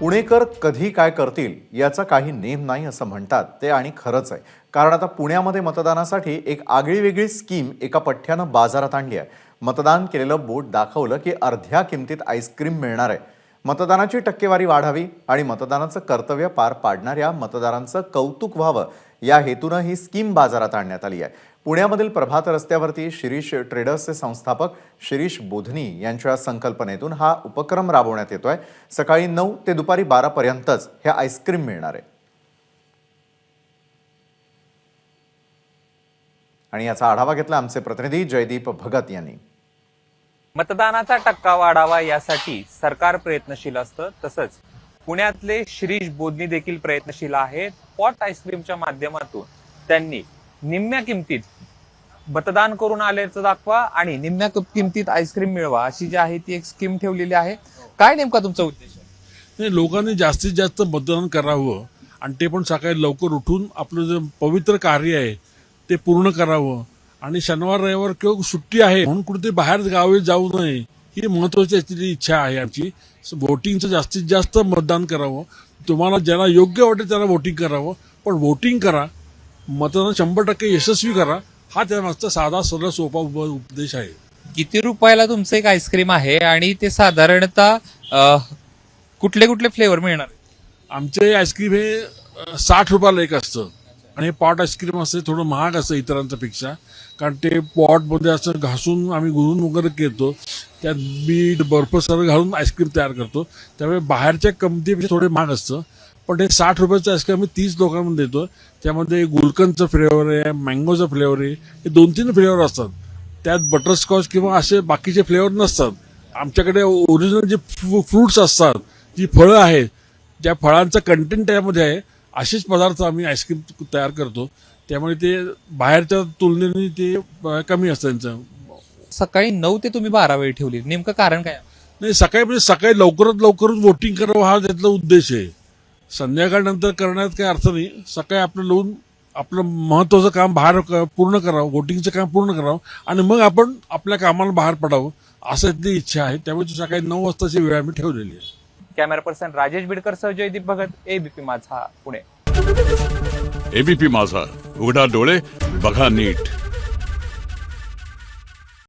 पुणेकर कधी काय करतील याचा काही नेम नाही असं म्हणतात. ते आणि खरंच आहे. कारण आता पुण्यामध्ये मतदानासाठी एक आगळी वेगळी स्कीम एका पठ्ठ्यानं बाजारात आणली आहे. मतदान केलेलं बोट दाखवलं की अर्ध्या किमतीत आईस्क्रीम मिळणार आहे. मतदानाची टक्केवारी वाढावी आणि मतदानाचं कर्तव्य पार पाडणाऱ्या मतदारांचं कौतुक व्हावं. या हेतूनं ही स्कीम बाजारात आणण्यात आली आहे. पुण्यामधील प्रभात रस्त्यावरती शिरीष ट्रेडर्सचे संस्थापक शिरीष बोधनी यांच्या संकल्पनेतून हा उपक्रम राबवण्यात येतोय. सकाळी नऊ ते दुपारी बारापर्यंतच हे आईस्क्रीम मिळणार आहे. आणि याचा आढावा घेतला आमचे प्रतिनिधी जयदीप भगत यांनी. मतदानाचा टक्का वाढावा यासाठी सरकार प्रयत्नशील असतं. तसंच पुण्यातले शिरीष बोधनी देखील प्रयत्नशील आहेत. पॉट आईस्क्रीमच्या माध्यमातून त्यांनी निम्म्या किमतीत मतदान करून आल्याचं दाखवा आणि निम्म्या किमतीत आईस्क्रीम मिळवा अशी जी आहे ती एक स्कीम ठेवलेली आहे. काय नेमका तुमचा उद्देश आहे? नाही लोकांनी जास्तीत जास्त मतदान करावं आणि ते पण सकाळी लवकर उठून आपलं जे पवित्र कार्य आहे ते पूर्ण करावं. आणि शनिवार रविवार किंवा सुट्टी आहे म्हणून कुठे बाहेर गावी जाऊ नये ही महत्वाची इच्छा आहे आमची. वोटिंगचं जास्तीत जास्त मतदान करावं. तुम्हाला ज्यांना योग्य वाटेल त्यांना वोटिंग करावं. पण वोटिंग करा. मतदान शंभर टक्के यशस्वी करा. हा त्यामागचा साधा सरळ सोपा उप- उपदेश आहे. किती रुपयाला तुमचं एक आईस्क्रीम आहे आणि ते साधारणतः कुठले कुठले फ्लेवर मिळणार? आमचे आईस्क्रीम हे साठ रुपयाला एक असतं. आणि हे पॉट आईस्क्रीम असते थोडं महाग असतं इतरांच्यापेक्षा कारण ते पॉटमध्ये असं घासून आम्ही गुरून वगैरे घेतो. त्यात बीट बर्फ सर्व घालून आईस्क्रीम तयार करतो. त्यामुळे बाहेरच्या किमतीपेक्षा थोडे महाग असतं. पण हे साठ रुपयाचं आईस्क्रीम आम्ही तीस लोकांमध्ये देतो. त्यामध्ये गुलकंदचं फ्लेवर आहे मँगोचं फ्लेवर आहे. हे दोन तीन फ्लेवर असतात. त्यात बटरस्कॉच किंवा असे बाकीचे फ्लेवर नसतात. आमच्याकडे ओरिजिनल जे फ्रुट्स असतात जी फळं आहेत ज्या फळांचा कंटेंट त्यामध्ये आहे असेच पदार्थ आम्ही आईस्क्रीम तयार करतो. त्यामुळे ते बाहेरच्या तुलनेने ते कमी असतं त्यांचं. सकाळी नऊ ते तुम्ही बारा वेळ ठेवली. नेमकं कारण काय? नाही सकाळी म्हणजे सकाळी लवकरात लवकरच वोटिंग करावं हा त्यातला उद्देश आहे. संध्याकाळनंतर करण्यात काही अर्थ नाही. सकाळी आपलं लावून आपलं महत्वाचं काम बाहेर क- पूर्ण करावं वोटिंगचं काम पूर्ण करावं आणि मग आपण आपल्या कामाला बाहेर पडावं असं इच्छा आहे. त्यामुळे सकाळी नऊ वाजताची वेळ आम्ही ठेवलेली आहे. कॅमेरा पर्सन राजेश बिडकर सह जयदीप भगत एबीपी माझा पुणे. एबीपी माझा. उघडा डोळे बघा नीट.